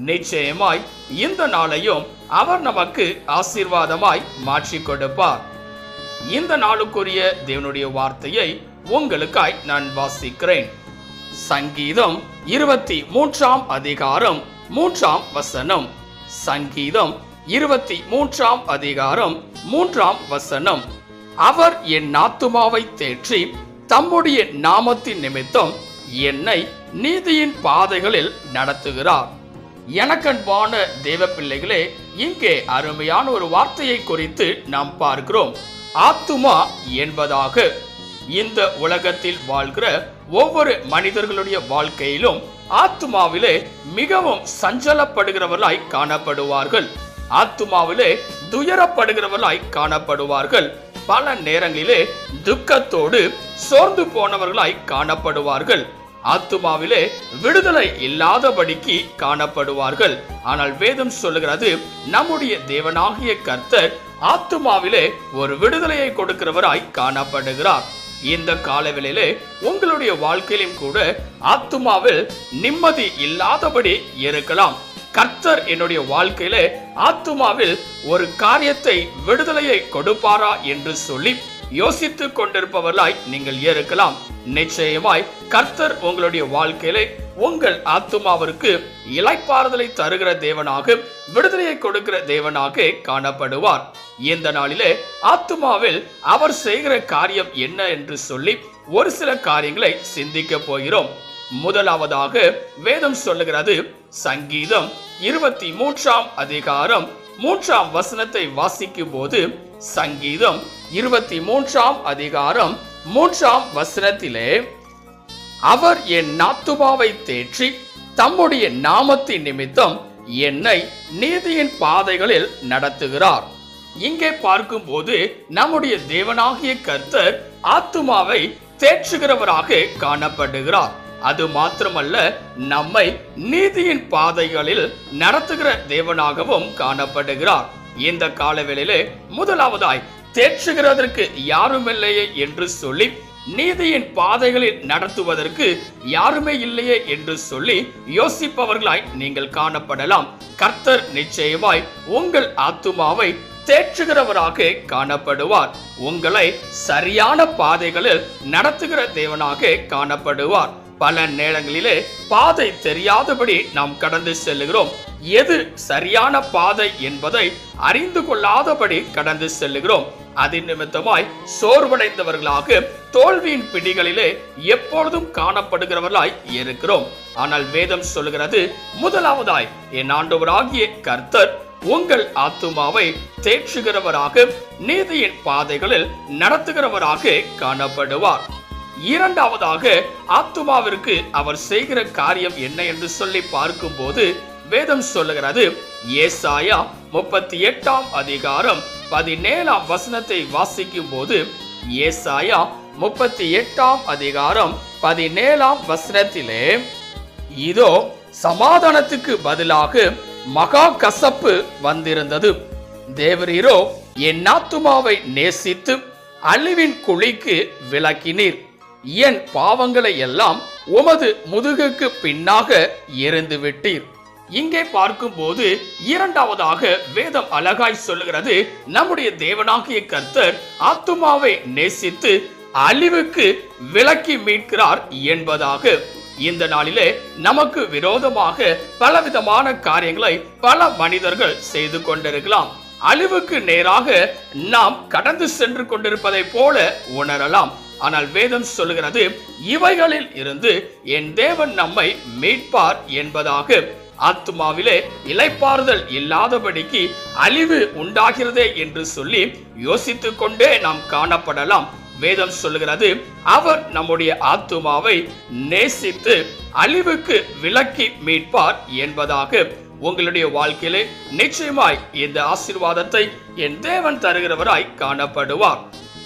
நிச்சயமாய் இந்த நாளையும் அவர் நமக்கு ஆசீர்வாதமாய் மாற்றிக் கொடுப்பார். இந்த நாளுக்குரிய தேவனுடைய வார்த்தையை உங்களுக்காய் நான் வாசிக்கிறேன். சங்கீதம் இருபத்தி மூன்றாம் அதிகாரம் மூன்றாம் வசனம். சங்கீதம் இருபத்தி மூன்றாம் அதிகாரம் மூன்றாம் வசனம். அவர் என் நாத்துமாவை தேற்றி தம்முடைய நாமத்தின் நிமித்தம் என்னை நீதியின் பாதைகளில் நடத்துகிறார். எனக்கன்பான தேவ பிள்ளைகளே இங்கே அருமையான ஒரு வார்த்தையை குறித்து நாம் பார்க்கிறோம். ஆத்துமா என்பதாக இந்த உலகத்தில் வாழ்கிற ஒவ்வொரு மனிதர்களுடைய வாழ்க்கையிலும் ஆத்துமாவிலே மிகவும் சஞ்சலப்படுகிறவர்களாய் காணப்படுவார்கள். ஆத்துமாவிலே துயரப்படுகிறவர்களாய் காணப்படுவார்கள். பல நேரங்களிலே துக்கத்தோடு சோர்ந்து போனவர்களாய் காணப்படுவார்கள். ஆத்துமாவிலே விடுதலை இல்லாதபடிக்கு காணப்படுவார்கள். ஆனால் வேதம் சொல்லுகிறது நம்முடைய தேவனாகிய கர்த்தர் ஆத்துமாவிலே ஒரு விடுதலையை கொடுக்கிறவராய் காணப்படுகிறார். இந்த காலவெளியிலே உங்களுடைய வாழ்க்கையிலும் கூட ஆத்துமாவில் நிம்மதி இல்லாதபடி இருக்கலாம். கர்த்தர் என்னுடைய வாழ்க்கையிலே ஆத்துமாவில் ஒரு காரியத்தை விடுதலையை கொடுப்பாரா என்று சொல்லி யோசித்துக் கொண்டிருப்பவர்களாய் நீங்கள் இருக்கலாம். நிச்சயமாய் கர்த்தர் உங்களுடைய வாழ்க்கையிலே உங்கள் ஆத்துமாவிற்கு இலைப்பாறுதலை தருகிற தேவனாக விடுதலையை கொடுக்கிற தேவனாக காணப்படுவார். இந்த நாளிலே ஆத்துமாவில் அவர் செய்கிற காரியம் என்ன என்று சொல்லி ஒரு சில காரியங்களை சிந்திக்க போகிறோம். முதலாவதாக வேதம் சொல்லுகிறது சங்கீதம் இருபத்தி மூன்றாம் அதிகாரம் மூன்றாம் வசனத்தை வாசிக்கும் போது சங்கீதம் இருபத்தி மூன்றாம் அதிகாரம் மூன்றாம் வசனத்திலே அவர் என் நாத்துபாவை தேற்றி தம்முடைய நாமத்தின் நிமித்தம் என்னை நீதியின் பாதைகளில் நடத்துகிறார். இங்கே பார்க்கும்போது நம்முடைய தேவனாகிய கர்த்தர் ஆத்துமாவை தேற்றுகிறவராக காணப்படுகிறார். அது மாத்திரமல்ல நம்மை நீதியின் பாதைகளில் நடத்துகிற தேவனாகவும் காணப்படுகிறார். இந்த காலவேளையிலே முதலாவதாய் தேற்றுகிறதற்கு யாருமில்லையே என்று சொல்லி நீதியின் பாதைகளில் நடத்துவதற்கு யாருமே இல்லையே என்று சொல்லி யோசிப்பவர்களாய் நீங்கள் காணப்படலாம். கர்த்தர் நிச்சயமாய் உங்கள் ஆத்துமாவை தேற்றுகிறவராக காணப்படுவார். உங்களை சரியான பாதைகளில் நடத்துகிற தேவனாக காணப்படுவார். பல நேரங்களிலே பாதை தெரியாதபடி நாம் கடந்து செல்லுகிறோம். எது சரியான பாதை என்பதை அறிந்து கொள்ளாதபடி கடந்து செல்லுகிறோம். அது நிமித்தமாய் சோர்வடைந்தவர்களாக தோல்வியின் பிடிகளிலே எப்பொழுதும் காணப்படுகிறவர்களாய் இருக்கிறோம். ஆனால் வேதம் சொல்லுகிறது முதலாவதாய் என் ஆண்டவராகிய கர்த்தர் உங்கள் ஆத்துமாவை தேற்றுகிறவராக நீதியின் பாதைகளில் நடத்துகிறவராக காணப்படுவார். இரண்டாவதாக ஆத்துமாவிற்கு அவர் செய்கிற காரியம் என்ன என்று சொல்லி பார்க்கும்போது வேதம் சொல்லுகிறது ஏசாயா முப்பத்தி எட்டாம் அதிகாரம் பதினேழாம் வசனத்தை வாசிக்கும் போது ஏசாயா முப்பத்தி எட்டாம் அதிகாரம் பதினேழாம் வசனத்திலே இதோ சமாதானத்துக்கு பதிலாக மகா கசப்பு வந்திருந்தது. தேவரீரோ என் ஆத்துமாவை நேசித்து அழிவின் குழிக்கு விளக்கினீர் என் பாவங்களை எல்லாம் உமது முதுகுக்கு பின்னாக எரிந்து விட்டீர். இங்கே பார்க்கும்போது இரண்டாவதாக வேதம் அழகாய் சொல்லுகிறது நம்முடைய தேவனாகிய கர்த்தர் ஆத்துமாவை நேசித்து அழிவுக்கு விலக்கி மீட்கிறார் என்பதாக. இந்த நாளிலே நமக்கு விரோதமாக பலவிதமான காரியங்களை பல மனிதர்கள் செய்து கொண்டிருக்கலாம். அழிவுக்கு நேராக நாம் கடந்து சென்று கொண்டிருப்பதை போல உணரலாம். ஆனால் வேதம் சொல்லுகிறது இவைகளில் இருந்து என் தேவன் நம்மை மீட்பார் என்பதாக. ஆத்துமாவிலே இலைப்பாறுதல் இல்லாதபடிக்கு அழிவு உண்டாகிறதே என்று சொல்லி யோசித்துக் கொண்டே நாம் காணப்படலாம். வேதம் சொல்லுகிறது அவர் நம்முடைய ஆத்துமாவை நேசித்து அழிவுக்கு விலக்கி மீட்பார் என்பதாக. உங்களுடைய வாழ்க்கையிலே நிச்சயமாய் இந்த ஆசீர்வாதத்தை என் தேவன் தருகிறவராய் காணப்படுவார்.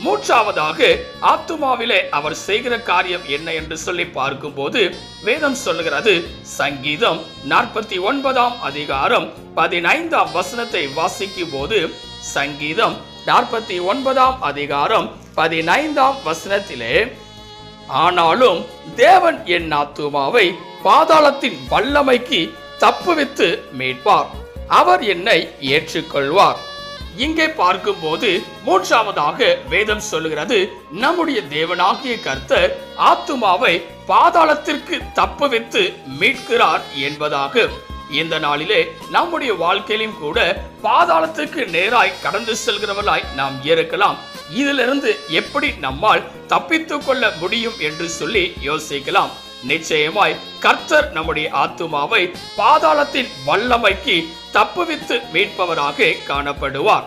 மூன்றாவதாக ஆத்துமாவிலே அவர் செய்கிற காரியம் என்ன என்று சொல்லி பார்க்கும்போது வேதம் சொல்லுகிறது சங்கீதம் நாற்பத்தி ஒன்பதாம் அதிகாரம் பதினைந்தாம் வசனத்தை வாசிக்கும் போது சங்கீதம் நாற்பத்தி ஒன்பதாம் அதிகாரம் பதினைந்தாம் வசனத்திலே ஆனாலும் தேவன் என் ஆத்துமாவை பாதாளத்தின் வல்லமைக்கு தப்புவித்து மீட்பார். அவர் என்னை ஏற்றுக்கொள்வார். இங்கே பார்க்கும்போது மூன்றாவதாக வேதம் சொல்லுகிறது நம்முடைய தேவனாகிய கர்த்தர் ஆத்துமாவை பாதாளத்திற்கு தப்புவித்து மீட்கிறார் என்பதாக. இந்த நாளிலே நம்முடைய வாழ்க்கையிலும் கூட பாதாளத்துக்கு நேராய் கடந்து செல்கிறவர்களாய் நாம் இருக்கலாம். இதிலிருந்து எப்படி நம்மால் தப்பித்துக் கொள்ள முடியும் என்று சொல்லி யோசிக்கலாம். நிச்சயமாய் கர்த்தர் நம்முடைய ஆத்துமாவை பாதாளத்தின் வல்லமைக்கு தப்புவித்து மீட்பவராக காணப்படுவார்.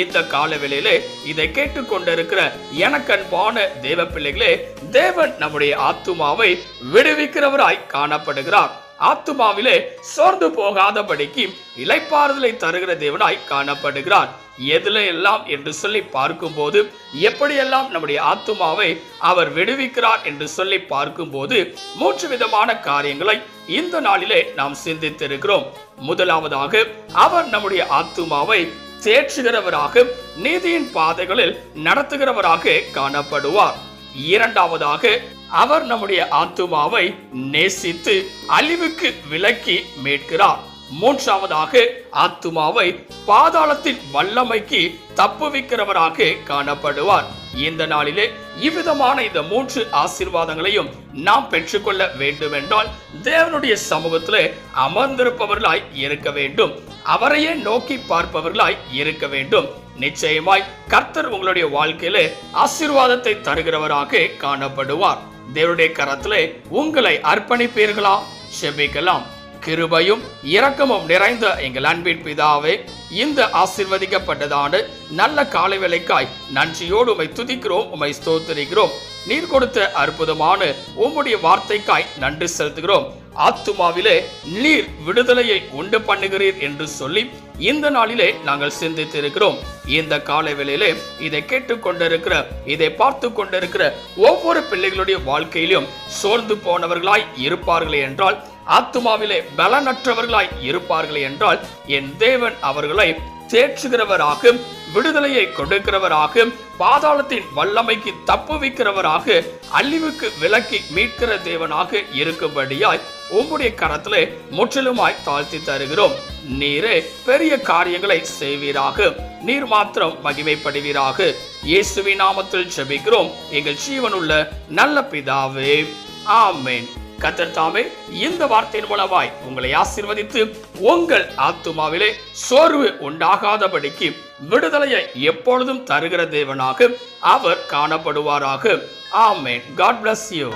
இந்த காலவெளியிலே இதை கேட்டுக்கொண்டிருக்கிற எனக்கன்பான தேவ பிள்ளைகளே தேவன் நம்முடைய ஆத்துமாவை விடுவிக்கிறவராய் காணப்படுகிறார். ஆத்துமாவிலே சோர்ந்து போகாதபடிக்கு இலைப்பாறுதலை தருகிற தேவனாய் காணப்படுகிறார். எதுல எல்லாம் என்று சொல்லி பார்க்கும்போது எப்படியெல்லாம் நம்முடைய ஆத்துமாவை அவர் விடுவிக்கிறார் என்று சொல்லி பார்க்கும்போது மூன்று விதமான காரியங்களை இந்த நாளிலே நாம் சிந்தித்திருக்கிறோம். முதலாவதாக அவர் நம்முடைய ஆத்துமாவை தேற்றுகிறவராக நீதியின் பாதைகளில் நடத்துகிறவராக காணப்படுவார். இரண்டாவதாக அவர் நம்முடைய ஆத்துமாவை நேசித்து அழிவுக்கு விலக்கி மீட்கிறார். மூன்றாவதாக ஆத்துமாவை பாதாளத்தின் வல்லமைக்கு தப்புவிக்கிறவராக காணப்படுவார். இந்த நாளிலே இவ்விதமான இந்த மூன்று ஆசீர்வாதங்களையும் நாம் பெற்றுக்கொள்ள வேண்டுமென்றால் தேவனுடைய சமூகத்திலே அமர்ந்திருப்பவர்களாய் இருக்க வேண்டும். அவரையே நோக்கி பார்ப்பவர்களாய் இருக்க வேண்டும். நிச்சயமாய் கர்த்தர் உங்களுடைய வாழ்க்கையிலே ஆசீர்வாதத்தை தருகிறவராக காணப்படுவார். தேவனுடைய கரத்திலே உங்களை அர்ப்பணிப்பீர்களா? செபிக்கலாம். கிருபையும் இரக்கமும் நிறைந்த எங்கள் அன்பின் பிதாவே இந்த ஆசிர்வதிக்கப்பட்டதான நல்ல காலை வேலைக்காய் நன்றியோடு உமை துதிக்கிறோம் உமை ஸ்தோத்திரிக்கிறோம். நீர் கொடுத்த அற்புதமான உம்முடைய வார்த்தைக்காய் நன்றி செலுத்துகிறோம். ஆத்துமாவிலே நீர் விடுதலையை உண்டு பண்ணுகிறீர் என்று சொல்லி இந்த நாளிலே நாங்கள் சிந்தித்திருக்கிறோம். இந்த காலை வேளையிலே இதை கேட்டுக்கொண்டிருக்கிற இதை பார்த்து கொண்டிருக்கிற ஒவ்வொரு பிள்ளைகளுடைய வாழ்க்கையிலும் சோர்ந்து போனவர்களாய் இருப்பார்களே என்றால் ஆத்துமாவிலே பலனற்றவர்களாய் இருப்பார்களே என்றால் என் தேவன் அவர்களை தேற்றுகிறவராக விடுதலையை கொடுக்கிறவராக பாதாளத்தின் வல்லமைக்கு தப்புவிக்கிறவராக அழிவுக்கு விலக்கி மீட்கிற தேவனாக இருக்கும்படியாய் உம்முடைய கரத்திலே முற்றிலுமாய் தாழ்த்தி தருகிறோம். நீரே பெரிய காரியங்களை செய்வீராக நீர் மாத்திரம் மகிமைப்படுவீராக. இயேசுவின் நாமத்தில் செபிக்கிறோம் எங்கள் ஜீவனுள்ள நல்ல பிதாவே. ஆமேன். கத்தர் தாமே இந்த வார்த்தையின் மூலமாய் உங்களை ஆசீர்வதித்து உங்கள் ஆத்துமாவிலே சோர்வு உண்டாகாதபடிக்கு விடுதலையை எப்பொழுதும் தருகிற தேவனாக அவர் காணப்படுவாராக. ஆமேன். God bless you